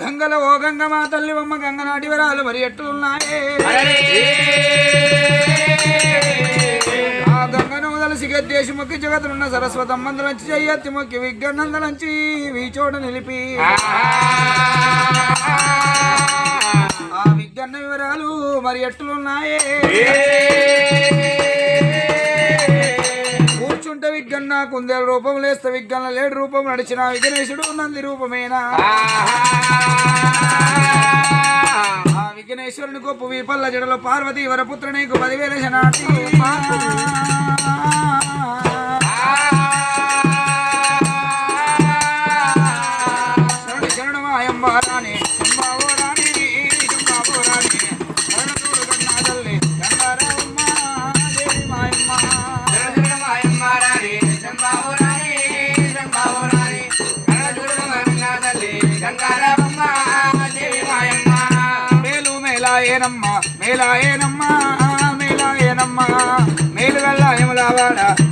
గంగల ఓ గంగ మా తల్లి బొమ్మ గంగనాటి వరాలు మరి ఎట్లున్నాయే? గంగను మొదలసి గద్దేశి మొక్కి జగతులున్న సరస్వతమ్మందులంచి చెయ్యత్తి మొక్కి విజ్ఞానందలంచి వీచోడ నిలిపి. ఆ విజ్ఞాన వివరాలు మరి ఎట్లున్నాయే? కూర్చుంటే విగ్గన్న కుందేల రూపం లేస్తే విగ్గన్న లేడు రూపం నడిచిన విఘ్నేశుడు నంది రూపమేనా? ఆ విఘ్నేశ్వరుని గొప్ప వీపల్ల జడలో పార్వతి వరపుత్ర నీకు పదివేల శనాటి శరణు శరణు మాయంబారాణి శంభావో రాణి శంభావో నీళ్ళు వెళ్ళ యములవాడ.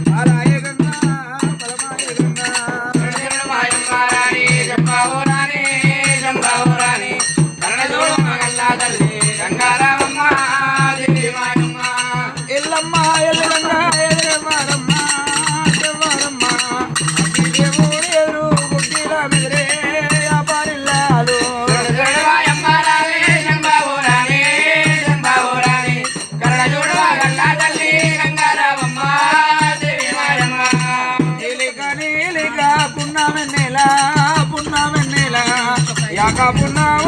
యాక పున్నాము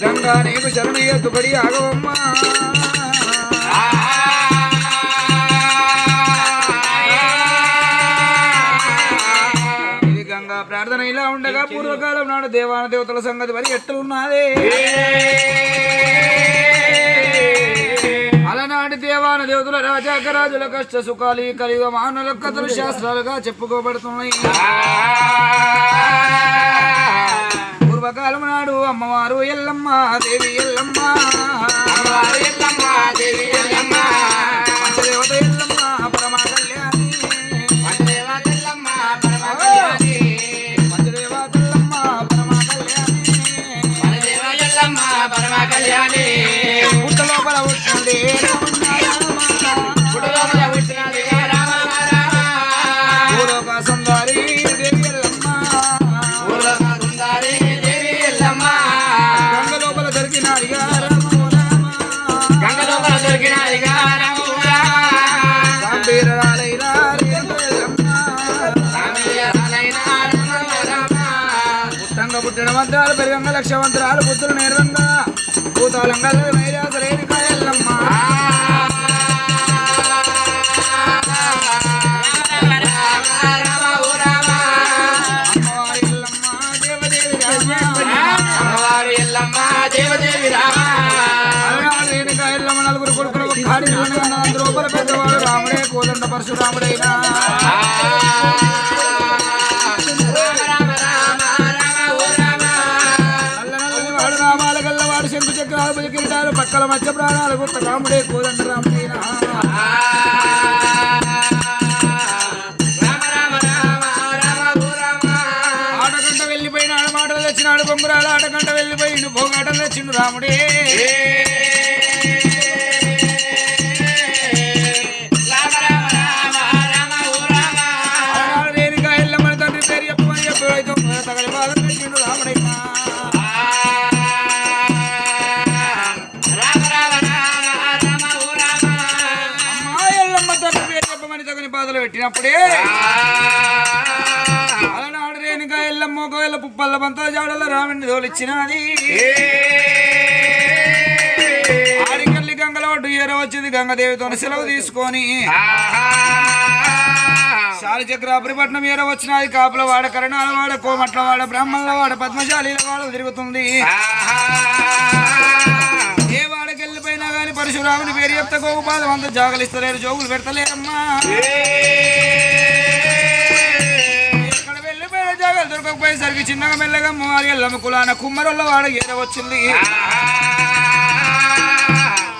గంగా నీకు శరణు ఎత్తుబడి ఆగవమ్మ ప్రార్థన ఇలా ఉండగా పూర్వకాలం నాడు దేవాన దేవతల సంగతి మరి ఎట్లున్నది? అలనాటి దేవాన దేవతల రాజాక రాజుల కష్ట సుఖాలు ఈ కలియుగ మానవుల కథలు శాస్త్రాలుగా చెప్పుకోబడుతున్నాయి. పూర్వకాలం నాడు అమ్మవారు ఎల్లమ్మ దేవి ఎల్లమ్మ. మంత్రాలు పెరిగంగ లక్షవంతరాలు బుద్ధులు నేర్వంగా. భూతాలంగా నైరాసలేని కాయల్లమ్మ నలుగురు కొడుకులు ఒక్కడి ద్రౌపద పెద్దవాడు రాముడే కోదండ పరశురాముడైనా మధ్య ప్రాణాలు గుత్త రాముడే కోదండ రాముడైనా? ఆటకంట వెళ్ళిపోయినాడు మాటలు తెచ్చినాడు బొంగురాలు ఆటకంట వెళ్ళిపోయిండు భోగాటలు తెచ్చిండు రాముడే. పెట్టినప్పుడే. అలనాడు రేణుకా ఎల్లమ్మ ఒకవేళ పుప్పల్ల పంత జాడల రాముడిని తోలిచ్చినది ఆడికల్లి గంగల ఒడ్డు ఏర వచ్చింది గంగదేవితో సెలవు తీసుకొని. కాలచక్రాపురిపట్నం ఏర వచ్చినది కాపుల వాడ కరణాల వాడ కోమట్ల వాడ బ్రాహ్మణుల వాడ పద్మశాలీల వాడ తిరుగుతుంది. వెళ్ళిపోయినా పరశురాముని పేరు చెప్తే గోపాలం అంత జాగలిస్తలేరు జోగులు పెడతలేరమ్మా. ఎక్కడ వెళ్ళిపోయిన జాగాలు దొరకకపోయేసరికి చిన్నగా మెల్లగా మూవాలి ఎల్లమ్మ కులాన కుమ్మరుల వాడ ఏరవచ్చింది.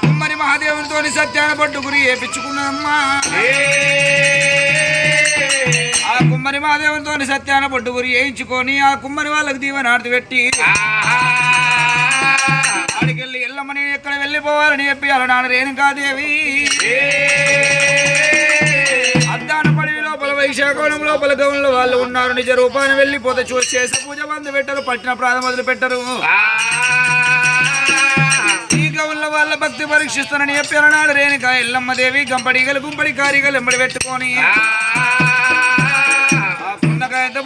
కుమ్మరి మహాదేవునితో సత్యాన పట్టు గురి ఏపించుకున్నమ్మా ఆ కుమ్మరి మహాదేవునితో సత్యాన పట్టు గురి వేయించుకొని ఆ కుమ్మరి వాళ్ళకి దీవెనార్తి పెట్టి ఆడికెళ్ళి నేను ఎక్కడ వెళ్ళిపోవాలని చెప్పి అలనాడు రేణుకాదేవి. అద్దాన పడి లోపల వైశాఖవనం లోపల గౌన్లో వాళ్ళు ఉన్నారు. నిజ రూపాన్ని వెళ్ళిపోతే చూసి చేసి పూజ బంధు పెట్టరు పట్టిన ప్రాణం మొదలు పెట్టరు. ఈ గౌన్ల వాళ్ళ భక్తి పరీక్షిస్తానని చెప్పి అలనాడు రేణుక. ఎల్లమ్మ దేవి గంపడిగలు గుంపడి కారిగలు ఎంబడి పెట్టుకొని. ఆ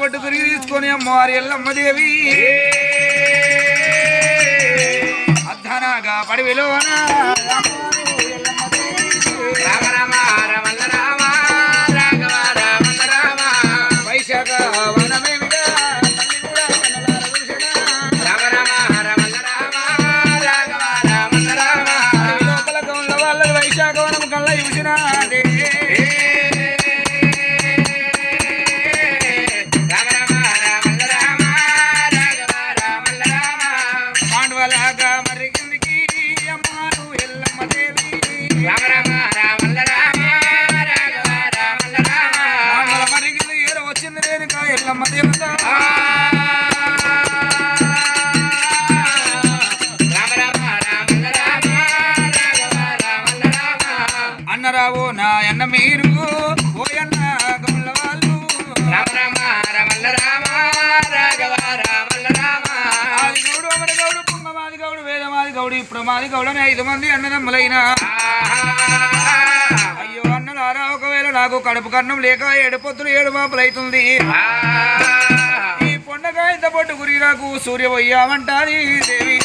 పట్టు తిరిగి తీసుకొని అమ్మవారి ఎల్లమ్మ దేవి. అద్దనగా పడివిలోన రామ రామ రమణ రామ రాఘవ రామ రామ వైశాఖ వనమే దేవత అన్నరావు నా అన్న మీరు ఓయన్న గౌన్ల వాళ్ళు రామ రామ రమణ రామ రాఘవ రామ ఆది గౌడు అమర గౌడు పుంగమాది గౌడు వేదమాది గౌడు ప్రమాది గౌడు అని ఐదు మంది అన్నదమ్ములైన. నాకు కడుపు కన్నం లేక ఏడు పొత్తులు ఏడు మాపులు అవుతుంది. ఈ పొండకాయ ఇంత పొట్టు గురి నాకు సూర్య పోయామంటాది దేవి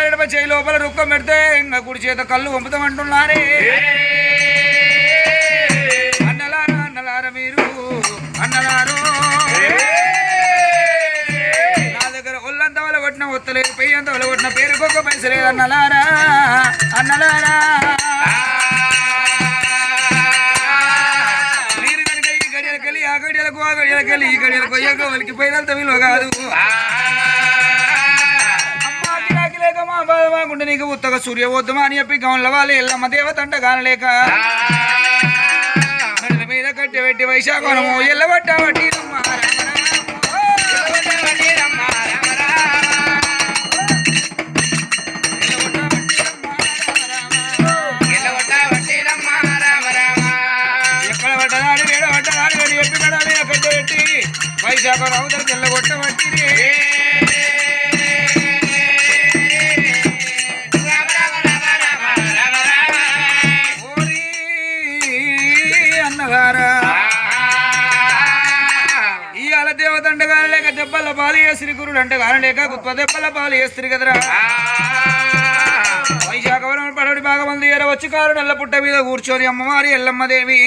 ఎడమ చెయ్యి లోపల రుక్కం పెడితే ఇంకా కుడి చేత కళ్ళు పంపుతామంటున్నారే అన్నలారా మీరు అన్నలారు నా దగ్గర ఒళ్ళంత వల్ల కొట్టిన ఒత్తలేదు పెయ్యంత వల్ల కొట్టిన పేరుకొక పైసలేదు అన్నలారా అన్నలారా. మీరు కనుక ఈ గడియలకెళ్ళి ఆ గడియలకు ఆ గడియలకెళ్ళి ఈ గడియలకు అయ్యాక వాళ్ళకి పోయినంత విలువ కాదు. అమ్మా లేక మా బాధ మాకుంటే నీకు ఉత్తగా సూర్య వద్దుమా అని చెప్పి గౌన్ల వాళ్ళు ఎల్లమ్మ దేవత అంట కానలేక. చెప్పి మెడ మీద కట్టి పెట్టి వైశాఖ రావుదరికి ఎల్లగొట్ట వడ్డీ ఓరి లేక దెబ్బల పాలు వేసిరి గురుడు అంటే లేక గుత్త దెబ్బల పాలు వేసిరి కదరా వైశాఖవరం పడవడి బాగా మంది ఏర వచ్చి కారు నల్ల పుట్ట మీద కూర్చొని అమ్మవారి ఎల్లమ్మ దేవి.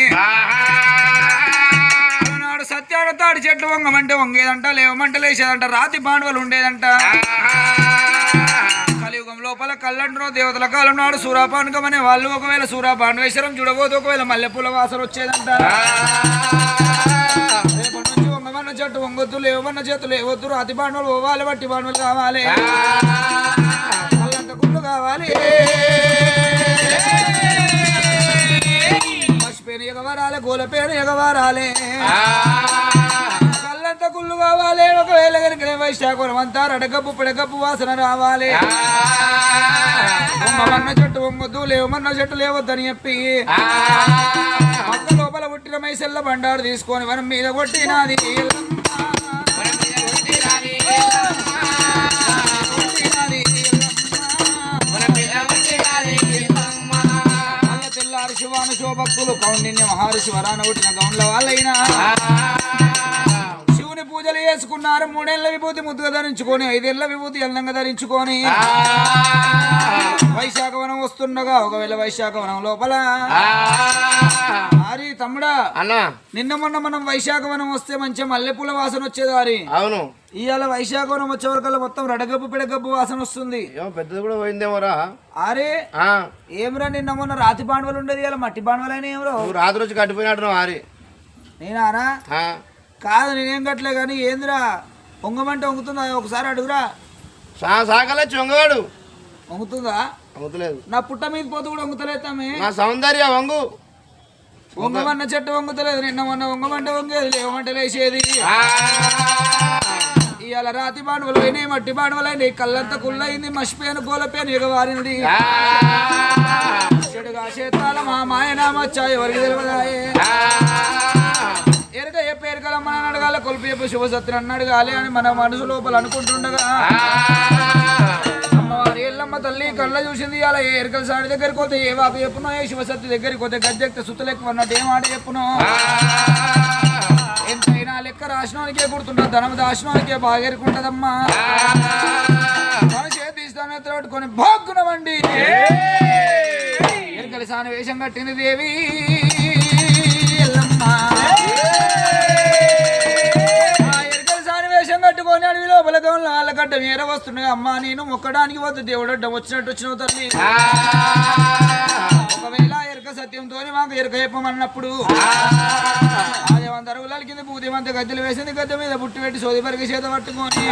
నాడు సత్యాన తాడి చెట్లు వంగమంటే వంగేదంట లేవమంటే లేచేదంట రాతి పాండవలు ఉండేదంట. కలియుగం లోపల కళ్ళండ్రో దేవతల కాలం నాడు సూరాపానకం అనే వాళ్ళు ఒకవేళ సూరాపాండవేశ్వరం చూడబోతే ఒకవేళ మల్లెపూల వాసన వచ్చేదంట. చెట్టు వంగొద్దు లేవమన్న చెట్టు లేవద్దు. రాతి పాండవులు పోవాలి బట్టి పాండవులు కావాలి. కళ్ళంత గుళ్ళు కావాలి. పసిపేను ఎగవరాలే గోలపేను ఎగవరాలే. కళ్ళంత గుళ్ళు కావాలి ఒకవేళ కనుక వైశాఖం అంతా రడగప్పు పిడగప్పు వాసన రావాలి. వంగమన్న చెట్టు వంగొద్దు లేవమన్న చెట్టు లేవద్దని చెప్పి. విక్రమై సెల్ల బండారు తీసుకొని వనం మీద కొట్టినది ఎల్లమ్మ. శివాను శివభక్తులు కౌండిన్య మహర్షి వరాన పుట్టిన గౌండ్ల వాళ్ళైనా చేసుకున్నారు మూడేళ్ళ విభూతి ముద్దుగా ధరించుకొని ఐదేళ్ళ విభూతి అందంగా ధరించుకొని వైశాఖ వనం వస్తుండగా ఒకవేళ వైశాఖ వనం లోపల హరి తమ్ముడా. అన్న. నిన్న మొన్న మనం వైశాఖవనం వస్తే మంచి మల్లెపూల వాసన వచ్చేది హరి అవును. ఇవాళ వైశాఖవనం వచ్చే వరకల్లా మొత్తం రడగబ్బు పిడగబ్బు వాసన వస్తుంది. ఏమో పెద్దది కూడా పోయిందేమోరా. అరే ఏమిరా నిన్న మొన్న రాతి బాండవలు ఉండేది ఇలా మట్టి బాండవలైన ఏమరా? నువ్వు రాత్రి వచ్చి కట్టిపోయినట్టు ఆరి. నేనారా కాదు నేనేం కట్టలే కానీ ఏందిరా? పొంగమంటే వంగుతుందా? ఒకసారి అడుగురా. సా సాకలే చొంగవాడు. వంగుతుందా? అమ్ముతలేదు నా పుట్ట మీద పోతు కూడా వంగుతలేతామే నా సౌందర్య వంగు. వంగమన్న చెట్టు వంగుతలేదు నిన్న మొన్న వంగమంటే వంగేది లేవమంటే లేచేది. ఇవాళ రాతి బాండవలు అయినాయి మట్టి బాండవలు అయినాయి కళ్ళంతా కుళ్ళయింది మసిపోయిన గోలపోయిన ఎగవారినది చెడుగా చేతాల మా మాయనామచ్చా ఎవరికి తెలియదాయే? ఆ, ఎరక ఏ పేరు కలమ్మని అడగాలి కొలిపి చెప్పు శుభసత్తుని అన్న అడగాలి అని మన మనసు లోపల అనుకుంటుండగా. అమ్మవారి ఎల్లమ్మ తల్లి కళ్ళ చూసింది అలా ఏ ఎరకల సాడి దగ్గరికి పోతే ఏ వాకు చెప్పునో ఏ శివసత్తి దగ్గరికి పోతే గద్దెక్త సుత్తలెక్కు అన్నట్టు ఏ మాట చెప్పునో? ఎంతైనా లెక్క రాసినోనికే గుర్తుంటుంది ధనం దాసినోనికే బాగా ఎరుకుంటదమ్మా. మన చేతి ఎరకలి సాని వేషం కట్టింది దేవి. ఎల్లమ్మ. కట్టుకొని అడవి లోపల గౌన్ల వాళ్ళగడ్డ మీర వస్తుండగా అమ్మా నేను మొక్కడానికి వద్దు దేవుడు అడ్డం వచ్చినట్టు వచ్చినావు తల్లి. ఒకవేళ ఎరక సత్యంతో మాకు ఎరక చెప్పమన్నప్పుడు ఆదేవంత అరుగుల కింద పూదేవంత గద్దెలు వేసింది గద్దె మీద బుట్టి పెట్టి సోది పరిగి చేత పట్టుకొని.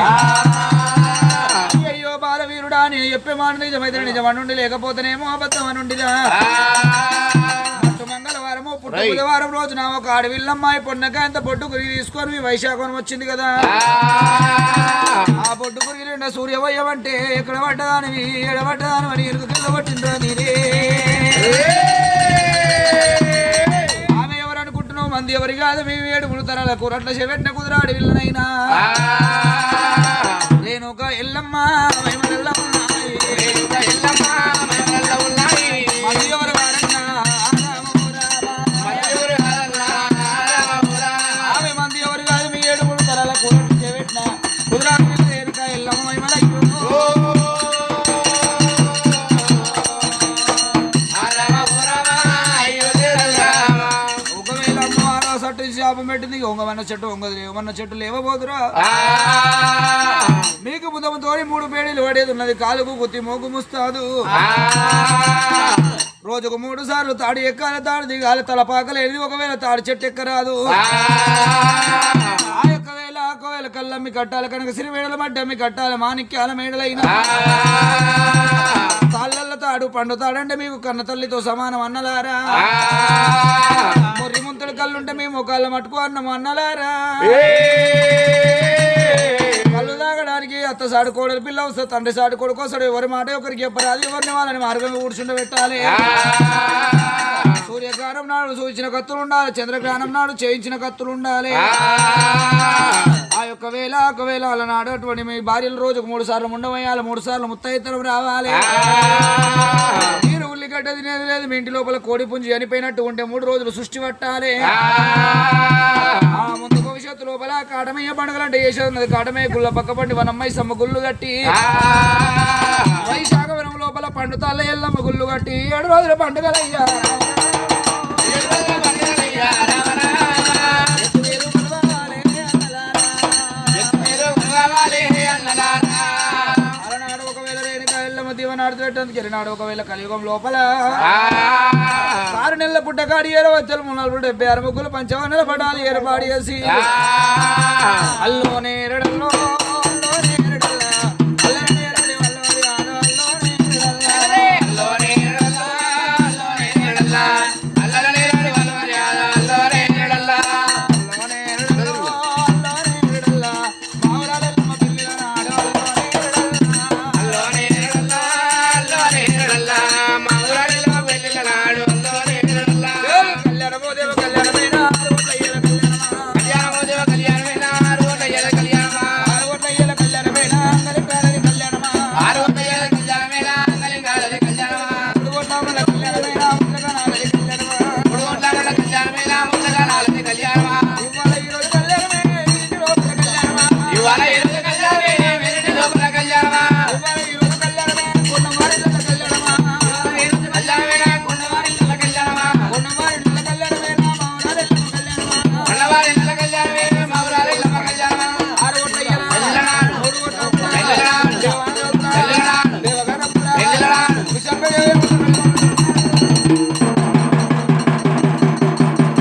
అయ్యో బాలవీరుడా నేను చెప్పే మాట నిజమైతే నిజమనుండి లేకపోతేనేమో అబద్ధం అనుండిదా బుధవారం రోజున ఒక అడవిల్లమ్మాయి పొన్నకాయంత బొడ్డు గురి తీసుకొని మీ వైశాఖం వచ్చింది కదా. ఆ. బొడ్డు గురి నిండా సూర్యవయ్యం అంటే ఎక్కడ పడ్డదానివి ఎడబడ్డదానివని ఎరుకు కింద పట్టిందా నీరే ఆమె ఎవరు అనుకుంటున్నావు మంది ఎవరి కాదు? మేము ఏడుగులు తరాల కూరట్ల చెవెట్న కుదిరాడు విల్లనైనా నేను ఒక ఎల్లమ్మ వైమలెల్ల పెట్టింది ఒంగమన్న చెట్టు ఒంగదు లేవమన్న చెట్టు లేవబోదురా. మీకు బుధముతో మూడు పేడీలు పడేది ఉన్నది కాలుకు గుత్తి మోగు ముస్తాదు. రోజుకు మూడు సార్లు తాడు ఎక్కాలి తాడు దిగాలి తలపాకలేదు ఒకవేళ తాడు చెట్టు ఎక్కరాదు. ఆ! యొక్క వేళ ఒకవేళ కళ్ళమ్మి కట్టాలి కనుక సిరివేడల మడ్డమ్మి కట్టాలి మాణిక్యాల మేడలైన. తాళ్ళల్ల తాడు పండు తాడంటే మీకు కన్న తల్లితో సమానం అన్నలారా. కళ్ళుంటే మేము ఒకళ్ళ మట్టుకు అన్నం అన్నలారా? కళ్ళు తాగడానికి అత్త సాడు కోడలు పిల్ల వస్తుంది తండ్రి సాడు కొడుకు వస్తాడు. ఎవరి మాట ఒకరికి చెప్పరాదు ఎవరిని వాళ్ళని మార్గం కూర్చుండ పెట్టాలి. సూర్యగ్రహణం నాడు సూచించిన కత్తులు ఉండాలి చంద్రగ్రహణం నాడు చేయించిన కత్తులు ఉండాలి. ఆ! యొక్క వేళ ఒకవేళ వాళ్ళ నాడు అటువంటి మీ భార్యలు రోజుకు మూడు సార్లు ముండవేయాలి మూడు సార్లు ముత్తైతరం రావాలి. ఉల్లిగడ్డ తినేది లేదు. మీ ఇంటి లోపల కోడి పుంజి చనిపోయినట్టు ఉంటే మూడు రోజులు సృష్టి పట్టాలి. ఆ. ముందు భవిష్యత్తు లోపల కాటమయ్య పండుగలంటే చేసేది కాటమయ్య గుళ్ళ పక్క పండి వనమ్మాయి సమ్మ గుళ్ళు కట్టి. వైశాఖ వనం లోపల పండుతాల ఎల్లమ్మ గుళ్ళు కట్టి. ఏడు రోజుల పండుగలయ్యా. పెట్టడానికి ఎరినాడు? ఒకవేళ కలియుగం లోపల ఆరు నెలల పుట్టకాడి ఏరో వచ్చలు మూడు నాలుగు డెబ్బై ఆరు ముగ్గులు పంచవన్నెల పడాలి ఏర్పాటు చేసి. అల్లోనే ఎరడ